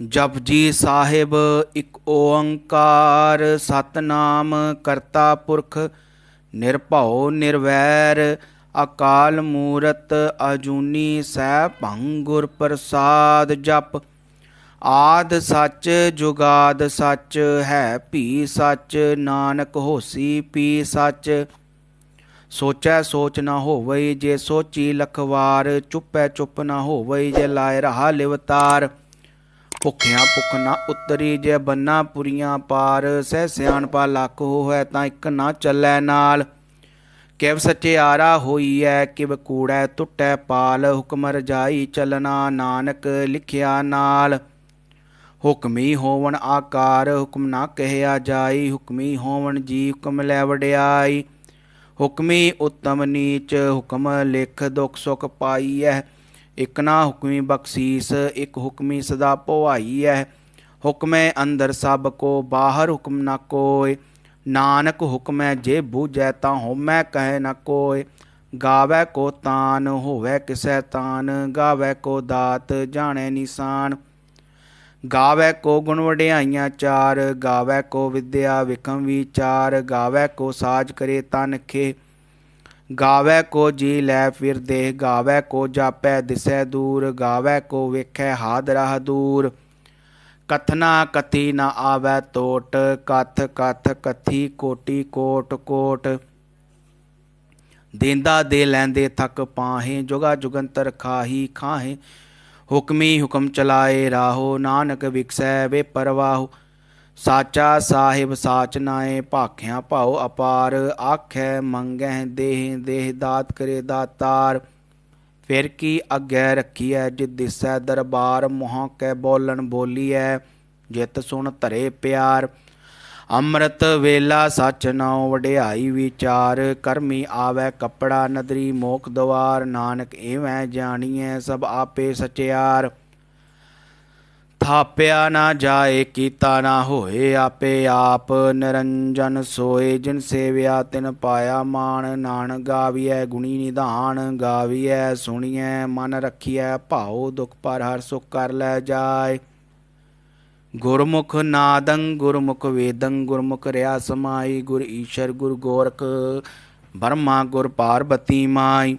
ਜਪਜੀ ਸਾਹਿਬ ਇੱਕ ਓੰਕਾਰ, ਸਤਨਾਮ ਕਰਤਾ ਪੁਰਖ, ਨਿਰਭਉ ਨਿਰਵੈਰ, ਅਕਾਲ ਮੂਰਤ ਅਜੂਨੀ ਸੈਭੰ ਗੁਰ ਪ੍ਰਸਾਦ ਜਪ। ਆਦ ਸੱਚ ਜੁਗਾਦ ਸੱਚ ਹੈ ਭੀ ਸੱਚ, ਨਾਨਕ ਹੋਸੀ ਪੀ ਸੱਚ। ਸੋਚੈ ਸੋਚ ਨਾ ਹੋਵਈ ਜੇ ਸੋਚੀ ਲਖਵਾਰ, ਚੁੱਪੈ ਚੁੱਪ ਨਾ ਹੋਵਈ ਜੇ ਲਾਇ ਰਹਾ ਲਿਵਤਾਰ। ਭੁੱਖਿਆਂ ਭੁੱਖ ਨਾ ਉਤਰੀ ਜੇ ਬੰਨਾ ਪੁਰੀਆਂ ਪਾਰ, ਸਹਿ ਸਿਆਣਪਾ ਲੱਖ ਹੋਇ ਤਾਂ ਇੱਕ ਨਾ ਚੱਲੈ ਨਾਲ। ਕਿਵ ਸਚਿਆਰਾ ਹੋਈਐ, ਕਿਵ ਕੂੜੈ ਟੁੱਟੈ ਪਾਲ, ਹੁਕਮ ਰਜਾਈ ਚਲਨਾ ਨਾਨਕ ਲਿਖਿਆ ਨਾਲ। ਹੁਕਮੀ ਹੋਵਣ ਆਕਾਰ, ਹੁਕਮ ਨਾ ਕਹਿਆ ਜਾਈ, ਹੁਕਮੀ ਹੋਵਣ ਜੀ ਹੁਕਮ ਲੈ ਵਡਿਆਈ। ਹੁਕਮੀ ਉਤਮ ਨੀਚ, ਹੁਕਮ ਲਿਖ ਦੁਖ ਸੁਖ ਪਾਈਐ। ਇਕ ਨਾ ਹੁਕਮੀ ਬਖਸ਼ੀਸ, ਇਕ ਹੁਕਮੀ ਸਦਾ ਭਵਾਈਐ ਹੁਕਮੈ ਅੰਦਰ ਸਭ ਕੋ, ਬਾਹਰ ਹੁਕਮ ਨਾ ਕੋਇ। ਨਾਨਕ ਹੁਕਮੈ ਜੇ ਬੂਝੈ ਤਾਂ ਹੋਮੈ ਕਹੈ ਨਾ ਕੋਇ। ਗਾਵੈ ਕੋ ਤਾਨ, ਹੋਵੈ ਕਿਸੈ ਤਾਨ। ਗਾਵੈ ਕੋ ਦਾਤ, ਜਾਣੈ ਨਿਸ਼ਾਨ। ਗਾਵੈ ਕੋ ਗੁਣ ਵਡਿਆਈਆਂ ਚਾਰ। ਗਾਵੈ ਕੋ ਵਿਦਿਆ ਵਿਕਮ ਵਿਚਾਰ। ਗਾਵੈ ਕੋ ਸਾਜ ਕਰੇ ਤਨ ਖੇ। ਗਾਵੈ ਕੋ ਜੀ ਲੈ ਫਿਰ ਦੇ ਗਾਵੈ ਕੋ ਜਾਪੈ ਦਿਸੈ ਦੂਰ, ਗਾਵੈ ਕੋ ਵੇਖੈ ਹਾਦ ਰਹ ਦੂਰ। ਕਥਨਾ ਕਥੀ ਨ ਆਵੈ ਤੋਟ, ਕਥ ਕਥ ਕਥੀ ਕੋਟੀ ਕੋਟ ਕੋਟ। ਦੇਂਦਾ ਦੇ ਲੈਂਦੇ ਥਕ ਪਾਹੇ, ਜੁਗਾ ਜੁਗੰਤਰ ਖਾਹੀ ਖਾਹੇ। ਹੁਕਮੀ ਹੁਕਮ ਚਲਾਏ ਰਾਹੋ, ਨਾਨਕ ਵਿਕਸੈ ਵੇ ਪਰਵਾਹੋ। ਸਾਚਾ ਸਾਹਿਬ ਸਾਚ ਨਾਏ ਭਾਖਿਆ ਭਾਉ ਅਪਾਰ, ਆਖੈ ਮੰਗੈ ਦੇਹ ਦੇਹ ਦਾਤ ਕਰੇ ਦਾਤਾਰ। ਫਿਰ ਕੀ ਅੱਗੇ ਰੱਖੀਐ ਜਿ ਦਿਸੈ ਦਰਬਾਰ, ਮੋਹ ਕੈ ਬੋਲਣ ਬੋਲੀਐ, ਜਿਤ ਸੁਣ ਧਰੇ ਪਿਆਰ। ਅੰਮ੍ਰਿਤ ਵੇਲਾ ਸਚ ਨਾਉ ਵਡਿਆਈ ਵਿਚਾਰ, ਕਰਮੀ ਆਵੈ ਕਪੜਾ ਨਦਰੀ ਮੋਖ ਦਵਾਰ, ਨਾਨਕ ਏਵੈ ਜਾਣੀਐ ਸਭ ਆਪੇ ਸਚਿਆਰ। ਥਾਪਿਆ ਨਾ ਜਾਏ, ਕੀਤਾ ਨਾ ਹੋਏ, ਆਪੇ ਆਪ ਨਿਰੰਜਨ ਸੋਏ। ਜਿਨ ਸੇਵਿਆ ਤਿਨ ਪਾਇਆ ਮਾਨ ਨਾਨ ਗਾਵੀਐ ਗੁਣੀ ਨਿਧਾਨ, ਗਾਵੀਐ ਸੁਣੀਐ ਮਨ ਰੱਖੀਐ ਭਾਉ, ਦੁਖ ਪਰ ਹਰ ਸੁਖ ਕਰ ਲੈ ਜਾਏ। ਗੁਰਮੁਖ ਨਾਦੰ, ਗੁਰਮੁਖ ਵੇਦੰ, ਗੁਰਮੁਖ ਰਿਆ ਸਮਾਈ, ਗੁਰ ਈਸ਼ਰ, ਗੁਰ ਗੋਰਖ, ਬਰਮਾ, ਗੁਰ ਪਾਰਬਤੀ ਮਾਈ।